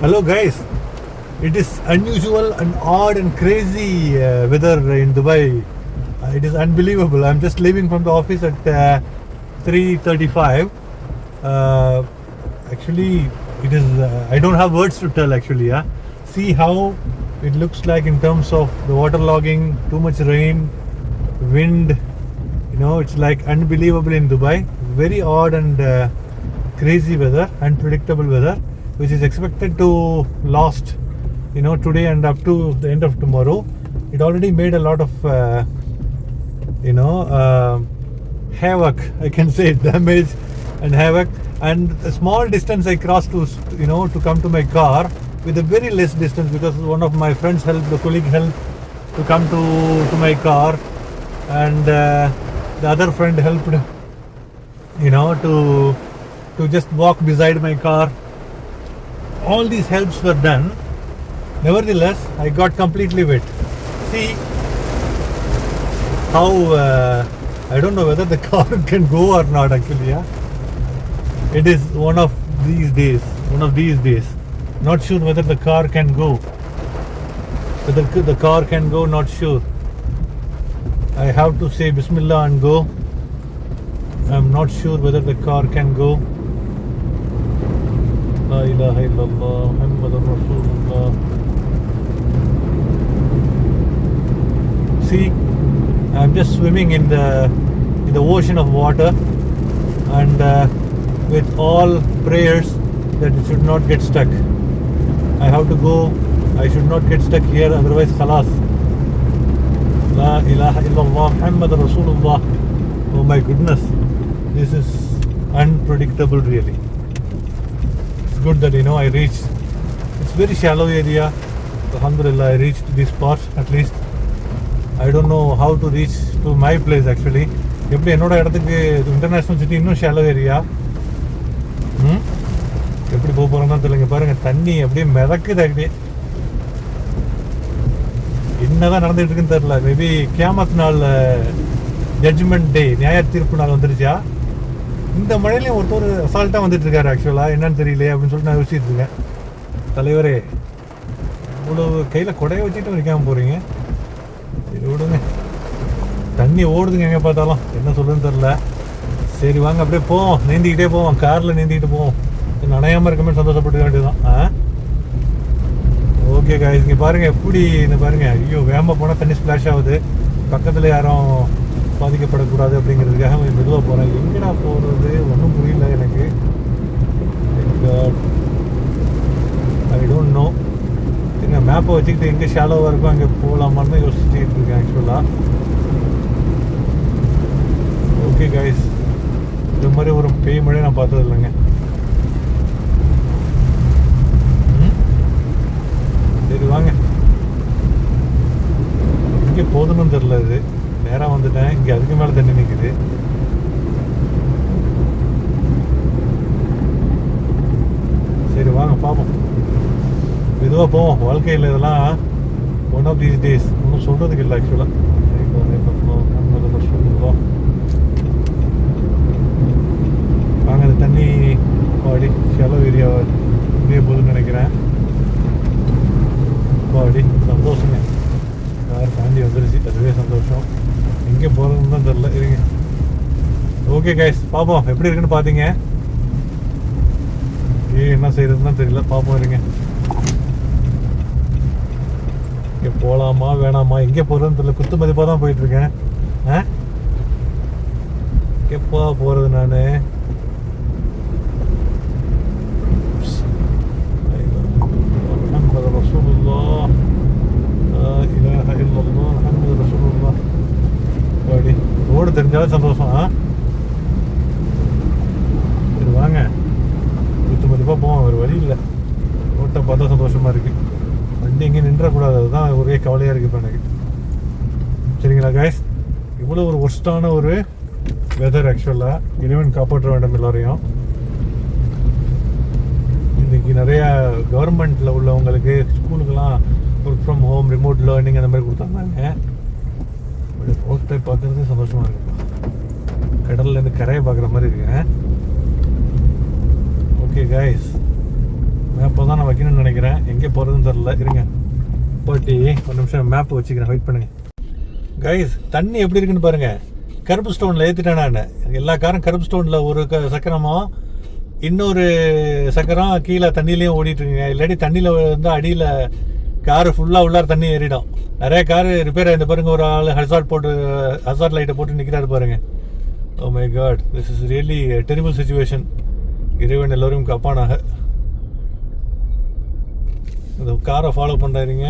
Hello, guys. It is unusual and odd and crazy uh, weather in Dubai. Uh, it is unbelievable. I'm just leaving from the office at uh, 3:35. Uh, actually, it is. Uh, I don't have words to tell. Actually, yeah. See how it looks like in terms of the waterlogging, too much rain, wind. You know, it's like unbelievable in Dubai. Very odd and uh, crazy weather, unpredictable weather, which is expected to last, you know, today and up to the end of tomorrow. It already made a lot of, uh, you know, uh, havoc. I can say damage and havoc. And a small distance I crossed to, you know, to come to my car with a very less distance because one of my friends helped, the colleague helped to come to to my car, and uh, the other friend helped you know to to just walk beside my car all these helps were done. Nevertheless i got completely wet. See how uh, i don't know whether the car can go or not actually yeah. It is one of these days one of these days. Not sure whether the car can go. Whether the car can go not sure. I have to say bismillah and go. I'm not sure whether the car can go. La ilaha illallah Muhammadur Rasulullah. See, I'm just swimming in the in the ocean of water, and uh, with all prayers that it should not get stuck. I have to go. I should not get stuck here, otherwise, khalas. La ilaha illallah Muhammadur Rasulullah. Oh my goodness this is unpredictable really good that you know i reached it's very shallow area. Alhamdulillah i reached this spot at least. I don't know how to reach to my place actually. எப்படி என்னோட இடத்துக்கு international city இன்னும் shallow area ம்? எப்படி போக போகிறோம் தெரியலங்க. பாருங்கள் பாருங்க தண்ணி அப்படியே மிதக்குது அப்படியே. என்னதான் நடந்துட்டு இருக்குன்னு தெரியல. மேபி கேமத் நாள் ஜட்ஜ்மெண்ட் டே நியாய தீர்ப்பு நாள் வந்துருச்சா? இந்த மழையிலையும் ஒருத்தர் அசால்ட்டாக வந்துட்டு இருக்காரு ஆக்சுவலாக என்னன்னு தெரியல அப்படின்னு சொல்லிட்டு நான் யோசிச்சுட்டு இருக்கேன். தலைவரே இவ்வளோ கையில் கொடையை வச்சுட்டு வைக்காமல் போகிறீங்க சரி விடுங்க. தண்ணி ஓடுதுங்க எங்கே பார்த்தாலும். என்ன சொல்லுன்னு தெரில சரி வாங்க அப்படியே போவோம். நீந்திக்கிட்டே போவோம். காரில் நீந்திக்கிட்டு போவோம். நனையாமல் இருக்கமே சந்தோஷப்பட்டுக்க வேண்டியதுதான். ஆ? ஓகே காய்ஸ் இங்கே பாருங்கள் எப்படி இந்த பாருங்கள் ஐயோ வேகமாக போனால் தண்ணி ஸ்ப்ளாஷ் ஆகுது. பக்கத்தில் யாரும் பாதிக்கப்படக்கூடாது அப்படிங்கிறதுக்காக கொஞ்சம் மெதுவாக போகிறேன் எங்கடா போகிறது ஒன்றும் புரியல எனக்கு. ஐ டோன்ட் நோ எங்கள் மேப்பை வச்சுக்கிட்டு எங்கே ஷாலோவாக இருக்கோ அங்கே போகலாமான்னு தான் யோசிச்சுட்டு இருக்கேன் ஆக்சுவலாக ஓகே கைஸ் இது மாதிரி ஒரு பேய் மழை நான் பார்த்தது இல்லைங்க சரி வாங்க. எங்கே போதுன்னு தெரில இது. நேராக வந்துட்டேன். இங்கே அதுக்கு மேலே தண்ணி நிற்குது சரி வாங்க பார்ப்போம் மெதுவாக போவோம். வாழ்க்கையில் இதெல்லாம் ஒன் ஆஃப் தீஸ் டேஸ் ஒன்றும் சொல்கிறதுக்கு இல்லை ஆக்சுவலாக வாங்க அந்த தண்ணி பாடி செலவு ஏரியா முடிய போகுதுன்னு நினைக்கிறேன். பாடி சந்தோஷங்க. கார் தாண்டி வந்துருச்சு? அதுவே சந்தோஷம். எங்கே போகிறதுன்னு தான் தெரில இருங்க. ஓகே கைஸ் பார்ப்போம் எப்படி இருக்குன்னு பார்த்தீங்க ஏ என்ன செய்யறதுன்னு தெரியல. பார்ப்போம் இருங்க. இங்கே போகலாமா வேணாமா? எங்கே போகிறதுன்னு தெரியல. குத்து மதிப்பாக தான் போயிட்டுருக்கேன் ஆ? எப்போ போகிறது நான்? ரோடு தெரிஞ்சாலும் சரி வாங்க குத்து மதிப்பாக போவோம் ஒரு வழி இல்லை ரோட்டை பார்த்தா சந்தோஷமாக இருக்குது வண்டி எங்கேயும் நின்றக்கூடாது அதுதான் ஒரே கவலையாக இருக்குது இப்போ எனக்கு சரிங்களா காய்ஸ் இவ்வளோ ஒரு ஒர்ஸ்டான ஒரு வெதர் ஆக்சுவலாக இறைவன் காப்பாற்ற வேண்டும் எல்லோரையும். இன்றைக்கி நிறையா கவர்மெண்ட்டில் உள்ளவங்களுக்கு ஸ்கூலுக்கெல்லாம் work from home remote learning அந்த மாதிரி கொடுத்தாங்க. ரோட்டை பார்க்குறது சந்தோஷமாக இருக்குது கடல்லேருந்து கரையை பார்க்குற மாதிரி இருக்கேன். ஓகே கைஸ் மேப்பை தான் நான் வைக்கணும்னு நினைக்கிறேன். எங்கே போகிறதுன்னு தெரில இருங்க. போட்டி. ஒரு நிமிஷம் மேப் வச்சுக்கிறேன். வெயிட் பண்ணுங்க. கைஸ் தண்ணி எப்படி இருக்குன்னு பாருங்க. கருப்பு ஸ்டோனில் ஏற்றிட்டேன் நான். எல்லா காரும் கருப்பு ஸ்டோனில் ஒரு க சக்கரமும் இன்னொரு சக்கரம் கீழே தண்ணியிலையும் ஓடிட்டு இல்லாட்டி தண்ணியில் வந்து அடியில் காரு ஃபுல்லாக உள்ளார தண்ணி ஏறிடும். நிறைய காரு ரிப்பேர் ஆயிருந்த பாருங்க. ஒரு ஆள் ஹசார்ட் போட்டு ஹசார்ட் லைட்டை போட்டு நிற்கிறாரு பாருங்கள் ஓ my God this is really terrible situation இறைவன் எல்லோரும் காப்பானாக. இந்த காரை ஃபாலோ பண்ணுறீங்க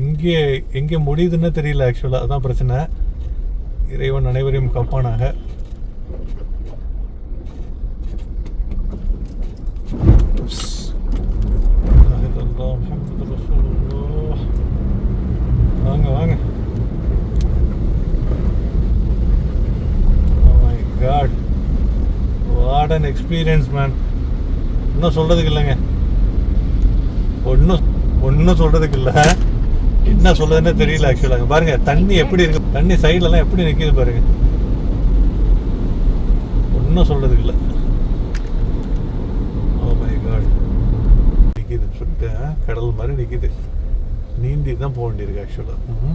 எங்கே எங்கே முடியுதுன்னு தெரியல ஆக்சுவலாக அதான் பிரச்சனை. இறைவன் அனைவரையும் காப்பானாக. வாங்க வாங்க. God what an experience man இன்னும் சொல்கிறதுக்கு இல்லைங்க. ஒன்றும் ஒன்றும் சொல்கிறதுக்கு இல்லை. என்ன சொல்றதுன்னே தெரியல ஆக்சுவலாக பாருங்க தண்ணி எப்படி இருக்கு? தண்ணி சைட்லலாம் எப்படி நிற்கிது பாருங்க. ஒன்றும் சொல்றதுக்கு இல்லை. ஓ oh மை காட் நிற்கிது சொல்லிட்டு கடல் மாதிரி நிற்கிது நீந்தி தான் போக வேண்டியிருக்கு ஆக்சுவலாக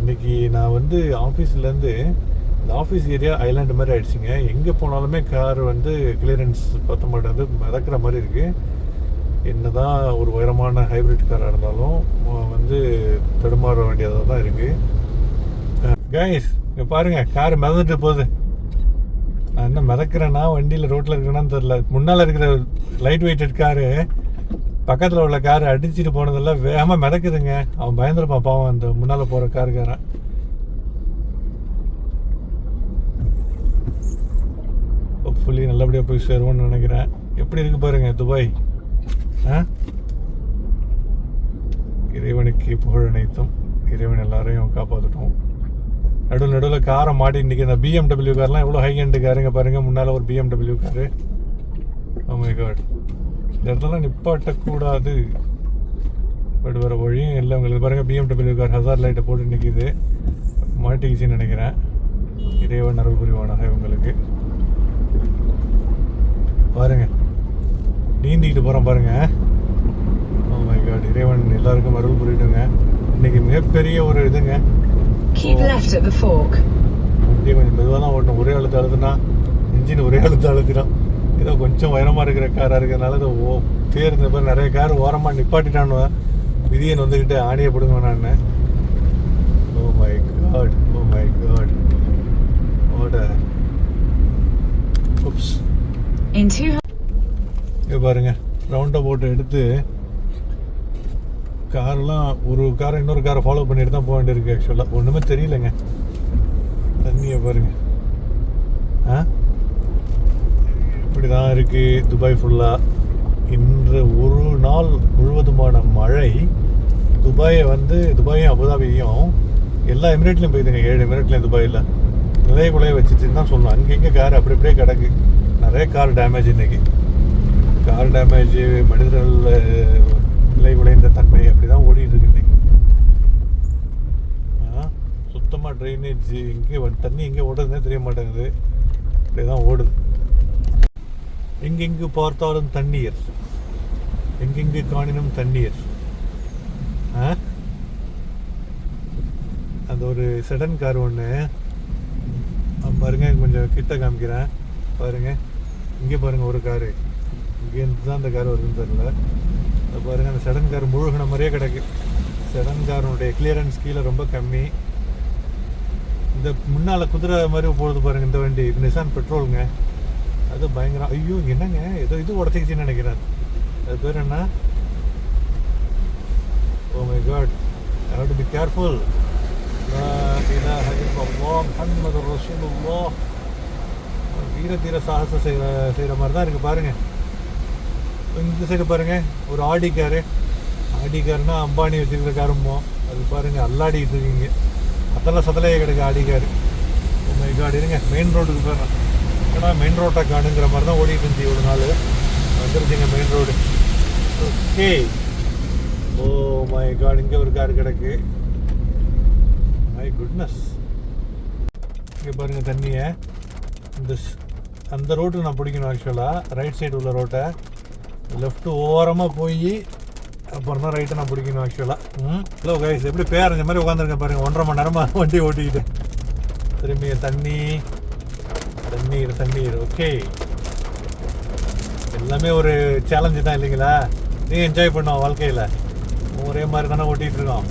இன்னைக்கு நான் வந்து ஆஃபீஸ்லேருந்து இந்த ஆஃபீஸ் ஏரியா ஐலாண்டு மாதிரி ஆயிடுச்சுங்க. எங்கே போனாலுமே கார் வந்து கிளியரன்ஸ் பத்த மாட்டேங்குது மிதக்கிற மாதிரி இருக்குது என்ன தான் ஒரு உயரமான ஹைபிரிட் காராக இருந்தாலும் வந்து தடுமாற வேண்டியதாக தான் இருக்குது கைஸ் இங்கே பாருங்கள் கார் மிதந்துட்டு போகுது. நான் என்ன மிதக்கிறேன்னா வண்டியில் ரோட்டில் இருக்கிறேன்னு தெரில முன்னால் இருக்கிற லைட் வெயிட்டட் காரு பக்கத்தில் உள்ள கார் அடிச்சிட்டு போனதெல்லாம் வேகமாக மிதக்குதுங்க. அவன் பயந்துருப்பான் பாவம் அந்த முன்னால் போகிற காருக்காரன் ஹோப்ஃபுல்லி நல்லபடியாக போய் சேருவோம்னு நினைக்கிறேன். எப்படி இருக்கு பாருங்க துபாய். ஆ? இறைவனுக்கு புகழ் அனைத்தும் இறைவன் எல்லாரையும் காப்பாற்றட்டும் நடுவில் நடுவில் காரை மாட்டி இன்றைக்கி oh இந்த பிஎம்டபிள்யூ கார்லாம் எவ்வளோ ஹை எண்டு காருங்க பாருங்கள் முன்னால் ஒரு பிஎம்டபிள்யூ காரு. ஓமை காட் இந்த இடத்துல நிப்பாட்டக்கூடாது. பட் வேறு வழியும் இல்லை உங்களுக்கு. பாருங்கள் பிஎம்டபிள்யூ கார் ஹசார் லைட்டை போட்டு நிற்கிது மாட்டிக்கிச்சின்னு நினைக்கிறேன். இறைவன் அருள் புரிவானாக இவங்களுக்கு. பாருங்க. நீந்திக்கிட்டு போகிறோம் பாருங்க. ஓ மை காட் இறைவன் எல்லாருக்கும் அருள் புரியட்டுங்க இன்னைக்கு மிகப்பெரிய ஒரு இதுங்க. Fork. வண்டியை கொஞ்சம் மெதுவாக தான் ஓட்டணும். ஒரே அழுத்த அழுத்துனா இன்ஜின் ஒரே அழுத்த அழுத்திடும் ஏதோ கொஞ்சம் உயரமாக இருக்கிற காராக இருக்கிறதுனால இதை ஓ தேர்ந்த பேர் நிறைய கார் ஓரமாக நிப்பாட்டிட்டான்னு விதியன் வந்துக்கிட்டு ஆணியை பிடுங்க நான். Oh my God oh my God ஓட. உப்ஸ் In 200 இங்கே பாருங்க ரவுண்டை போட்டு எடுத்து கார்லாம் ஒரு காரை இன்னொரு காரை ஃபாலோ பண்ணிட்டு தான் போக வேண்டியிருக்கு ஆக்சுவலாக ஒன்றுமே தெரியலங்க. தண்ணியை பாருங்க. ஆ? இப்படி தான் இருக்குது துபாய் ஃபுல்லாக இன்று ஒரு நாள் முழுவதுமான மழை. துபாயை வந்து துபாயும் அபுதாபியும் எல்லா எமிரேட்லையும் போயிடுங்க ஏழு எமிரேட்லையும் துபாயில். நிலைய குலைய வச்சுச்சுன்னு தான் சொல்லணும் அங்கங்கே கார் அப்படி அப்படியே கிடக்கு. நிறைய கார் டேமேஜ் இன்னைக்கு. கார் டேமேஜ் மனிதர்கள் நிலை விலை குலைந்த தன்மை அப்படி தான் ஓடிட்டு இருக்கு இன்னைக்கு. சுத்தமாக ட்ரைனேஜ் இங்கே தண்ணி எங்கே ஓடுதுன்னே தெரிய மாட்டேங்குது. அப்படி தான் ஓடுது எங்கெங்கு பார்த்தாலும் தண்ணீர். எங்கெங்கு காணினும் தண்ணீர். ஆ? அந்த ஒரு செடன் கார் ஒன்று பாருங்க கொஞ்சம் கிட்ட காமிக்கிறேன். பாருங்க இங்கே பாருங்கள் ஒரு காரு இங்கேருந்து தான் அந்த கார் வருதுன்னு தெரில அது பாருங்கள் அந்த செடன் கார் முழுகின மாதிரியே கிடக்கு. செடன் காரனுடைய கிளியரன்ஸ் கீழே ரொம்ப கம்மி. இந்த முன்னால் குதிரை மாதிரி போகுது பாருங்க இந்த வண்டி. இது நிசான் பெட்ரோலுங்க அது பயங்கரம் ஐயோ என்னங்க? ஏதோ இது உடச்சிக்கிச்சின்னு நினைக்கிறேன். அது பேர் என்ன? ஓ my God I have to be careful லா இலாஹ இல்லல்லாஹ் முஹம்மது ரசூலுல்லாஹ் வீர தீர சாகசம் செய்கிற செய்கிற மாதிரி தான் இருக்குது பாருங்கள் இந்த சைடு பாருங்கள் ஒரு ஆடி காரு ஆடி காருனா அம்பானி வச்சுருக்கிற காரும்போம் அது பாருங்கள் அல்லாடிக்கிட்டு இருக்கீங்க. அதெல்லாம் சதலையே கிடைக்கு ஆடி காரு உண்மை oh காடு இருங்க மெயின் ரோடுக்கு போயிடலாம் ஏன்னா மெயின் ரோட்டை காணுங்கிற மாதிரி தான் ஓடிட்டு இருந்துச்சு ஒரு நாள். வந்துருச்சிங்க main road okay oh oh my God இங்கே ஒரு கார் கிடக்கு. மை குட்னஸ் இங்கே பாருங்க தண்ணியை. இந்த அந்த ரோட்டு நான் பிடிக்கணும் ஆக்சுவலாக ரைட் சைடு உள்ள ரோட்டை. லெஃப்ட்டு ஓரமாக போய் அப்புறம் தான் ரைட்டை நான் பிடிக்கணும் ஆக்சுவலாக ம்? ஹலோ கைஸ் எப்படி பேரஞ்ச மாதிரி உட்காந்துருக்கேன் பாருங்க. ஒன்றரை மணி நேரமாக வண்டி ஓட்டிக்கிட்டு. திரும்பி தண்ணி. தண்ணீர் தண்ணீர். ஓகே எல்லாமே ஒரு சேலஞ்சு தான் இல்லைங்களா? நீ என்ஜாய் பண்ணுவோம் வாழ்க்கையில். ஒரே மாதிரி தானே ஓட்டிகிட்டு இருக்கோம்.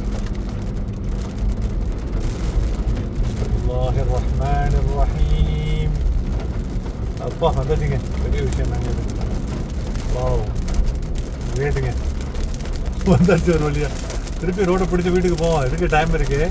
அல்லாஹ் ரஹ்மான் ரஹீம் அப்பா வந்துச்சுங்க பெரிய விஷயம் தாங்க இது வாவ் வேட்டுங்க வந்தாச்சு ஒரு வழியா திருப்பி ரோடை பிடிச்சி வீட்டுக்கு போவோம் இதுக்கு டைம் இருக்குது